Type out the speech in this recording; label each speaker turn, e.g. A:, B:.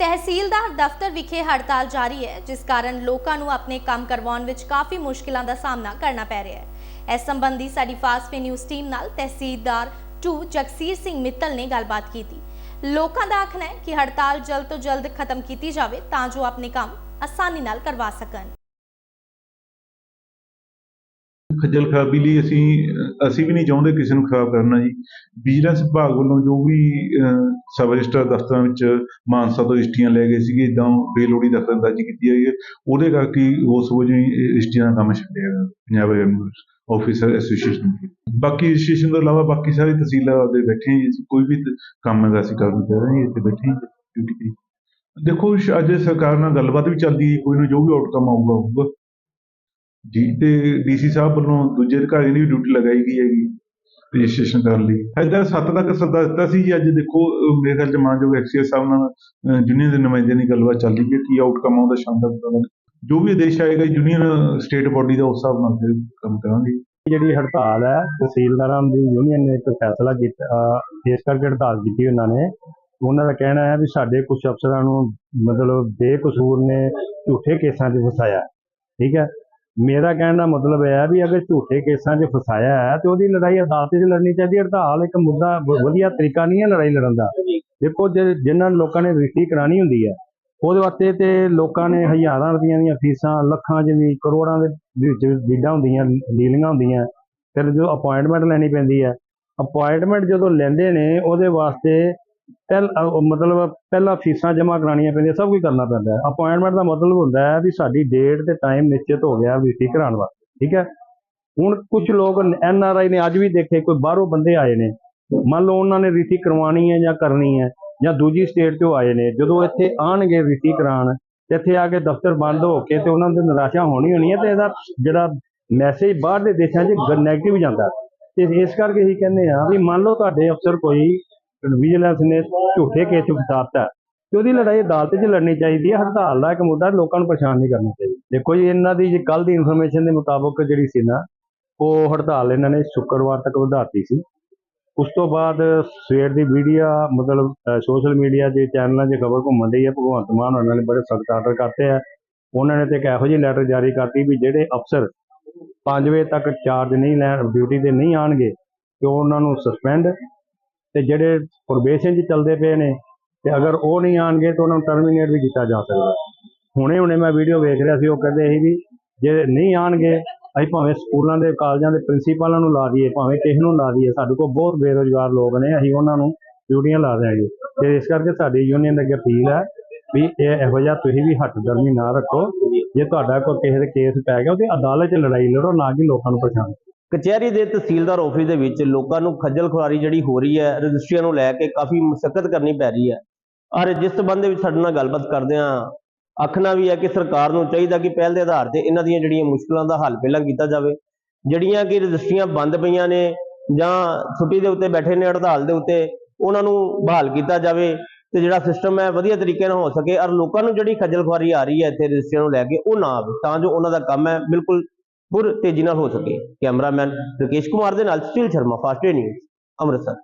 A: ਤਹਿਸੀਲਦਾਰ ਦਫ਼ਤਰ ਵਿਖੇ ਹੜਤਾਲ ਜਾਰੀ ਹੈ, ਜਿਸ ਕਾਰਨ ਲੋਕਾਂ ਨੂੰ ਆਪਣੇ ਕੰਮ ਕਰਵਾਉਣ ਵਿੱਚ ਕਾਫੀ ਮੁਸ਼ਕਿਲਾਂ ਦਾ ਸਾਹਮਣਾ ਕਰਨਾ ਪੈ ਰਿਹਾ ਹੈ। ਇਸ ਸੰਬੰਧੀ ਸਾਡੀ ਫਾਸਟ ਫੇ ਨਿਊਜ਼ ਟੀਮ ਨਾਲ ਤਹਿਸੀਲਦਾਰ 2 ਜਗਸੀਰ ਸਿੰਘ ਮਿੱਤਲ ਨੇ ਗੱਲਬਾਤ ਕੀਤੀ। ਲੋਕਾਂ ਦਾ ਆਖਣਾ ਹੈ ਕਿ ਹੜਤਾਲ ਜਲਦ ਤੋਂ ਜਲਦ ਖਤਮ ਕੀਤੀ ਜਾਵੇ ਤਾਂ ਜੋ ਆਪਣੇ ਕੰਮ ਆਸਾਨੀ ਨਾਲ ਕਰਵਾ ਸਕਣ।
B: ਖੱਜਲ ਖਰਾਬੀ ਲਈ ਅਸੀਂ ਅਸੀਂ ਵੀ ਨਹੀਂ ਚਾਹੁੰਦੇ ਕਿਸੇ ਨੂੰ ਖਰਾਬ ਕਰਨਾ ਜੀ। ਵਿਜੀਲੈਂਸ ਵਿਭਾਗ ਵੱਲੋਂ ਜੋ ਵੀ ਸਬ ਰਜਿਸਟਰ ਦਫ਼ਤਰਾਂ ਵਿੱਚ ਮਾਨਸਾ ਤੋਂ ਰਜਿਸਟਰੀਆਂ ਲੈ ਗਏ ਸੀਗੇ ਇਦਾਂ ਬੇਲੋੜੀ ਦਖਲਅੰਦਾਜ਼ੀ ਕੀਤੀ ਗਈ ਹੈ, ਉਹਦੇ ਕਰਕੇ ਉਸ ਵਜੋਂ ਹੀ ਰਜਿਸਟਰੀਆਂ ਦਾ ਕੰਮ ਛੱਡਿਆ ਗਿਆ, ਪੰਜਾਬ ਰੈਵਨਿਊ ਆਫਿਸਰ ਐਸੋਸੀਏਸ਼ਨ ਬਾਕੀ ਰਜਿਸਟ੍ਰੇਸ਼ਨ ਤੋਂ ਇਲਾਵਾ ਬਾਕੀ ਸਾਰੀ ਤਹਿਸੀਲਾਂ ਦੇ ਬੈਠੇ ਹਾਂ ਕੋਈ ਵੀ ਕੰਮ ਹੈਗਾ ਅਸੀਂ ਕਰਨ ਚਾਹ ਰਹੇ ਹਾਂ, ਇੱਥੇ ਬੈਠੇ ਹਾਂ ਡਿਊਟੀ ਤੇ। ਦੇਖੋ, ਅੱਜ ਸਰਕਾਰ ਨਾਲ ਗੱਲਬਾਤ ਵੀ ਚੱਲਦੀ ਹੈ, ਕੋਈ ਨਾ ਜੋ ਵੀ ਆਊਟਕਮ ਆਊਗਾ ਹੋਊਗਾ ਜੀ, ਤੇ ਡੀਸੀ ਸਾਹਿਬ ਵੱਲੋਂ ਦੂਜੇ ਅਧਿਕਾਰੀ ਦੀ ਵੀ ਡਿਊਟੀ ਲਗਾਈ ਗਈ ਹੈਗੀ, ਰਜਿਸਟ੍ਰੇਸ਼ਨ ਕਰਨ ਲਈ। ਇਹਦਾ 7 ਤੱਕ ਸੱਦਾ ਦਿੱਤਾ ਸੀ ਜੀ, ਅੱਜ ਦੇਖੋ ਮੇਰੇ ਖਿਆਲ ਚ ਮਾਨਯੋਗ ਐਕਸੀਐਸ ਸਾਹਿਬ ਨਾਲ ਯੂਨੀਅਨ ਦੇ ਨੁਮਾਇੰਦਿਆਂ ਦੀ ਗੱਲਬਾਤ ਚੱਲ ਰਹੀ ਹੈ, ਕੀ ਆਊਟਕਮ ਆਉਂਦਾ ਸ਼ਾਮ ਪਤਾ ਜੋ ਵੀ ਆਦੇਸ਼ ਆਏਗਾ ਯੂਨੀਅਨ ਸਟੇਟ ਬੋਡੀ ਦਾ ਉਸ ਹਿਸਾਬ ਨਾਲ ਫਿਰ ਕੰਮ ਕਰਾਂਗੇ।
C: ਜਿਹੜੀ ਹੜਤਾਲ ਹੈ, ਤਹਿਸੀਲਦਾਰਾਂ ਦੀ ਯੂਨੀਅਨ ਨੇ ਇੱਕ ਫੈਸਲਾ ਕੀਤਾ ਇਸ ਕਰਕੇ ਹੜਤਾਲ ਕੀਤੀ ਉਹਨਾਂ ਨੇ। ਉਹਨਾਂ ਦਾ ਕਹਿਣਾ ਹੈ ਵੀ ਸਾਡੇ ਕੁਝ ਅਫਸਰਾਂ ਨੂੰ ਮਤਲਬ ਬੇਕਸੂਰ ਨੇ ਝੂਠੇ ਕੇਸਾਂ 'ਚ ਫਸਾਇਆ। ਠੀਕ ਹੈ? ਮੇਰਾ ਕਹਿਣ ਦਾ ਮਤਲਬ ਇਹ ਹੈ ਵੀ ਅਗਰ ਝੂਠੇ ਕੇਸਾਂ 'ਚ ਫਸਾਇਆ ਹੈ ਤੇ ਉਹਦੀ ਲੜਾਈ ਅਦਾਲਤ 'ਚ ਲੜਨੀ ਚਾਹੀਦੀ ਹੈ। ਹੜਤਾਲ ਇੱਕ ਮੁੱਦਾ ਵਧੀਆ ਤਰੀਕਾ ਨਹੀਂ ਹੈ ਲੜਾਈ ਲੜਨ ਦਾ। ਦੇਖੋ ਜੇ ਜਿਨ੍ਹਾਂ ਲੋਕਾਂ ਨੇ ਰਜਿਸਟਰੀ ਕਰਾਣੀ ਹੁੰਦੀ ਹੈ ਉਹਦੇ ਵਾਸਤੇ ਤੇ ਲੋਕਾਂ ਨੇ ਹਜ਼ਾਰਾਂ ਰੁਪਈਆਂ ਦੀਆਂ ਫੀਸਾਂ ਲੱਖਾਂ 'ਚ ਵੀ ਕਰੋੜਾਂ ਦੇ ਵਿੱਚ ਡੀਡਾਂ ਹੁੰਦੀਆਂ ਡੀਲਿੰਗਾਂ ਹੁੰਦੀਆਂ ਫਿਰ ਜਦੋਂ ਅਪਾਇੰਟਮੈਂਟ ਲੈਣੀ ਪੈਂਦੀ ਹੈ ਅਪਾਇੰਟਮੈਂਟ ਜਦੋਂ ਲੈਂਦੇ ਨੇ ਉਹਦੇ ਵਾਸਤੇ ਪਹਿਲ, ਅਹ ਮਤਲਬ ਪਹਿਲਾਂ ਫੀਸਾਂ ਜਮ੍ਹਾਂ ਕਰਾਉਣੀਆਂ ਪੈਂਦੀਆਂ, ਸਭ ਕੁਝ ਕਰਨਾ ਪੈਂਦਾ ਹੈ। ਅਪਾਇੰਟਮੈਂਟ ਦਾ ਮਤਲਬ ਹੁੰਦਾ ਹੈ ਵੀ ਸਾਡੀ ਡੇਟ ਤੇ ਟਾਈਮ ਨਿਸ਼ਚਿਤ ਹੋ ਗਿਆ ਵੀ ਕਰਾਉਣ ਵਾਸਤੇ, ਠੀਕ ਹੈ? ਹੁਣ ਕੁਝ ਲੋਕ ਐਨ ਆਰ ਆਈ ਨੇ ਅੱਜ ਵੀ ਦੇਖੇ, ਕੋਈ ਬਾਹਰੋਂ ਬੰਦੇ ਆਏ ਨੇ। ਮੰਨ ਲਓ ਉਹਨਾਂ ਨੇ ਰੀਤੀ ਕਰਵਾਉਣੀ ਹੈ ਜਾਂ ਕਰਨੀ ਹੈ, ਜਾਂ ਦੂਜੀ ਸਟੇਟ ਤੋਂ ਆਏ ਨੇ, ਜਦੋਂ ਇੱਥੇ ਆਣਗੇ ਰੀਤੀ ਕਰਾਉਣ, ਤੇ ਇੱਥੇ ਆ ਕੇ ਦਫ਼ਤਰ ਬੰਦ ਹੋ ਕੇ ਤੇ ਉਹਨਾਂ ਦੀ ਨਿਰਾਸ਼ਾ ਹੋਣੀ ਹੋਣੀ ਹੈ ਤੇ ਇਹਦਾ ਜਿਹੜਾ ਮੈਸੇਜ ਬਾਹਰ ਦੇ ਦੇਸ਼ਾਂ 'ਚ ਨੈਗੇਟਿਵ ਜਾਂਦਾ ਤੇ ਇਸ ਕਰਕੇ ਹੀ ਕਹਿੰਦੇ ਆ ਵੀ ਮੰਨ ਲਓ ਤੁਹਾਡੇ ਅਫਸਰ ਕੋਈ ਵਿਜੀਲੈਂਸ ਨੇ ਝੂਠੇ ਕੇਸ 'ਚ ਫਸਾਤਾ ਤੇ ਉਹਦੀ ਲੜਾਈ ਅਦਾਲਤ 'ਚ ਲੜਨੀ ਚਾਹੀਦੀ ਹੈ, ਹੜਤਾਲ ਦਾ ਇੱਕ ਮੁੱਦਾ ਲੋਕਾਂ ਨੂੰ ਪਰੇਸ਼ਾਨ ਨਹੀਂ ਕਰਨਾ ਚਾਹੀਦਾ। ਦੇਖੋ ਜੀ, ਇਹਨਾਂ ਦੀ ਕੱਲ ਦੀ ਇਨਫੋਰਮੇਸ਼ਨ ਦੇ ਮੁਤਾਬਕ ਜਿਹੜੀ ਸੀ ਨਾ, ਉਹ ਹੜਤਾਲ ਇਹਨਾਂ ਨੇ ਸ਼ੁੱਕਰਵਾਰ ਤੱਕ ਵਧਾਤੀ ਸੀ। ਉਸ ਤੋਂ ਬਾਅਦ ਸਵੇਰ ਦੀ ਮੀਡੀਆ ਮਤਲਬ ਸੋਸ਼ਲ ਮੀਡੀਆ ਦੇ ਚੈਨਲਾਂ 'ਚ ਖਬਰ ਘੁੰਮਣ ਡਈ ਹੈ, ਭਗਵੰਤ ਮਾਨ ਉਹਨਾਂ ਨੇ ਬੜੇ ਸਖਤ ਆਰਡਰ ਕਰਤੇ ਆ। ਉਹਨਾਂ ਨੇ ਤੇ ਇੱਕ ਇਹੋ ਜਿਹੀ ਲੈਟਰ ਜਾਰੀ ਕਰਤੀ ਵੀ ਜਿਹੜੇ ਅਫਸਰ 5 ਵਜੇ ਤੱਕ ਚਾਰਜ ਨਹੀਂ ਲੈਣ ਡਿਊਟੀ ਤੇ ਨਹੀਂ ਆਣਗੇ ਤੇ ਉਹਨਾਂ ਨੂੰ ਸਸਪੈਂਡ ਤੇ ਜਿਹੜੇ ਪ੍ਰੋਬੇਸ਼ਨ 'ਚ ਚੱਲਦੇ ਪਏ ਨੇ, ਤੇ ਅਗਰ ਉਹ ਨਹੀਂ ਆਣਗੇ ਤਾਂ ਉਹਨਾਂ ਨੂੰ ਟਰਮੀਨੇਟ ਵੀ ਕੀਤਾ ਜਾ ਸਕਦਾ। ਹੁਣੇ ਹੁਣੇ ਮੈਂ ਵੀਡੀਓ ਵੇਖ ਰਿਹਾ ਸੀ, ਉਹ ਕਹਿੰਦੇ ਸੀ ਵੀ ਜੇ ਨਹੀਂ ਆਣਗੇ, ਅਸੀਂ ਭਾਵੇਂ ਸਕੂਲਾਂ ਦੇ ਕਾਲਜਾਂ ਦੇ ਪ੍ਰਿੰਸੀਪਲਾਂ ਨੂੰ ਲਾ ਦਈਏ, ਭਾਵੇਂ ਕਿਸੇ ਨੂੰ ਲਾ ਦਈਏ, ਸਾਡੇ ਕੋਲ ਬਹੁਤ ਬੇਰੁਜ਼ਗਾਰ ਲੋਕ ਨੇ, ਅਸੀਂ ਉਹਨਾਂ ਨੂੰ ਡਿਊਟੀਆਂ ਲਾ ਦਿਆਂਗੇ। ਤੇ ਇਸ ਕਰਕੇ ਸਾਡੀ ਯੂਨੀਅਨ ਦੇ ਅੱਗੇ ਅਪੀਲ ਹੈ ਵੀ ਇਹ ਇਹੋ ਜਿਹਾ ਤੁਸੀਂ ਵੀ ਹੱਥ ਗਰਮੀ ਨਾ ਰੱਖੋ। ਜੇ ਤੁਹਾਡਾ ਕੋਈ ਕਿਸੇ ਦੇ ਕੇਸ ਪੈ ਗਿਆ, ਉਹਦੀ ਅਦਾਲਤ 'ਚ ਲੜਾਈ ਲੜੋ, ਨਾ ਕਿ ਲੋਕਾਂ ਨੂੰ ਪਰੇਸ਼ਾਨ
D: ਕਚਹਿਰੀ ਦੇ ਤਹਿਸੀਲਦਾਰ ਆਫਿਸ ਦੇ ਵਿੱਚ ਲੋਕਾਂ ਨੂੰ ਖੱਜਲ ਖੁਆਰੀ ਜਿਹੜੀ ਹੋ ਰਹੀ ਹੈ, ਰਜਿਸਟਰੀਆਂ ਨੂੰ ਲੈ ਕੇ ਕਾਫੀ ਮੁਸ਼ਕਲ ਕਰਨੀ ਪੈ ਰਹੀ ਹੈ। ਔਰ ਜਿਸ ਸੰਬੰਧ ਦੇ ਵਿੱਚ ਸਾਡੇ ਨਾਲ ਗੱਲਬਾਤ ਕਰਦੇ ਹਾਂ, ਆਖਣਾ ਵੀ ਹੈ ਕਿ ਸਰਕਾਰ ਨੂੰ ਚਾਹੀਦਾ ਕਿ ਪਹਿਲ ਦੇ ਆਧਾਰ ਤੇ ਇਹਨਾਂ ਦੀਆਂ ਜਿਹੜੀਆਂ ਮੁਸ਼ਕਲਾਂ ਦਾ ਹੱਲ ਪਹਿਲਾਂ ਕੀਤਾ ਜਾਵੇ, ਜਿਹੜੀਆਂ ਕਿ ਰਜਿਸਟਰੀਆਂ ਬੰਦ ਪਈਆਂ ਨੇ ਜਾਂ ਛੁੱਟੀ ਦੇ ਉੱਤੇ ਬੈਠੇ ਨੇ, ਹੜਤਾਲ ਦੇ ਉੱਤੇ, ਉਹਨਾਂ ਨੂੰ ਬਹਾਲ ਕੀਤਾ ਜਾਵੇ ਤੇ ਜਿਹੜਾ ਸਿਸਟਮ ਹੈ ਵਧੀਆ ਤਰੀਕੇ ਨਾਲ ਹੋ ਸਕੇ, ਔਰ ਲੋਕਾਂ ਨੂੰ ਜਿਹੜੀ ਖੱਜਲ ਖੁਆਰੀ ਆ ਰਹੀ ਹੈ ਇੱਥੇ ਰਜਿਸਟਰੀਆਂ ਨੂੰ ਲੈ ਕੇ ਉਹ ਨਾ ਆਵੇ, ਤਾਂ ਜੋ ਉਹਨਾਂ ਦਾ ਕੰਮ ਹੈ ਬਿਲਕੁਲ ਬੁਰ ਤੇਜ਼ੀ ਨਾਲ ਹੋ ਸਕੇ। ਕੈਮਰਾਮੈਨ ਰਕੇਸ਼ ਕੁਮਾਰ ਦੇ ਨਾਲ ਸੁਸ਼ੀਲ ਸ਼ਰਮਾ, ਫਾਸਟ ਨਿਊਜ਼, ਅੰਮ੍ਰਿਤਸਰ।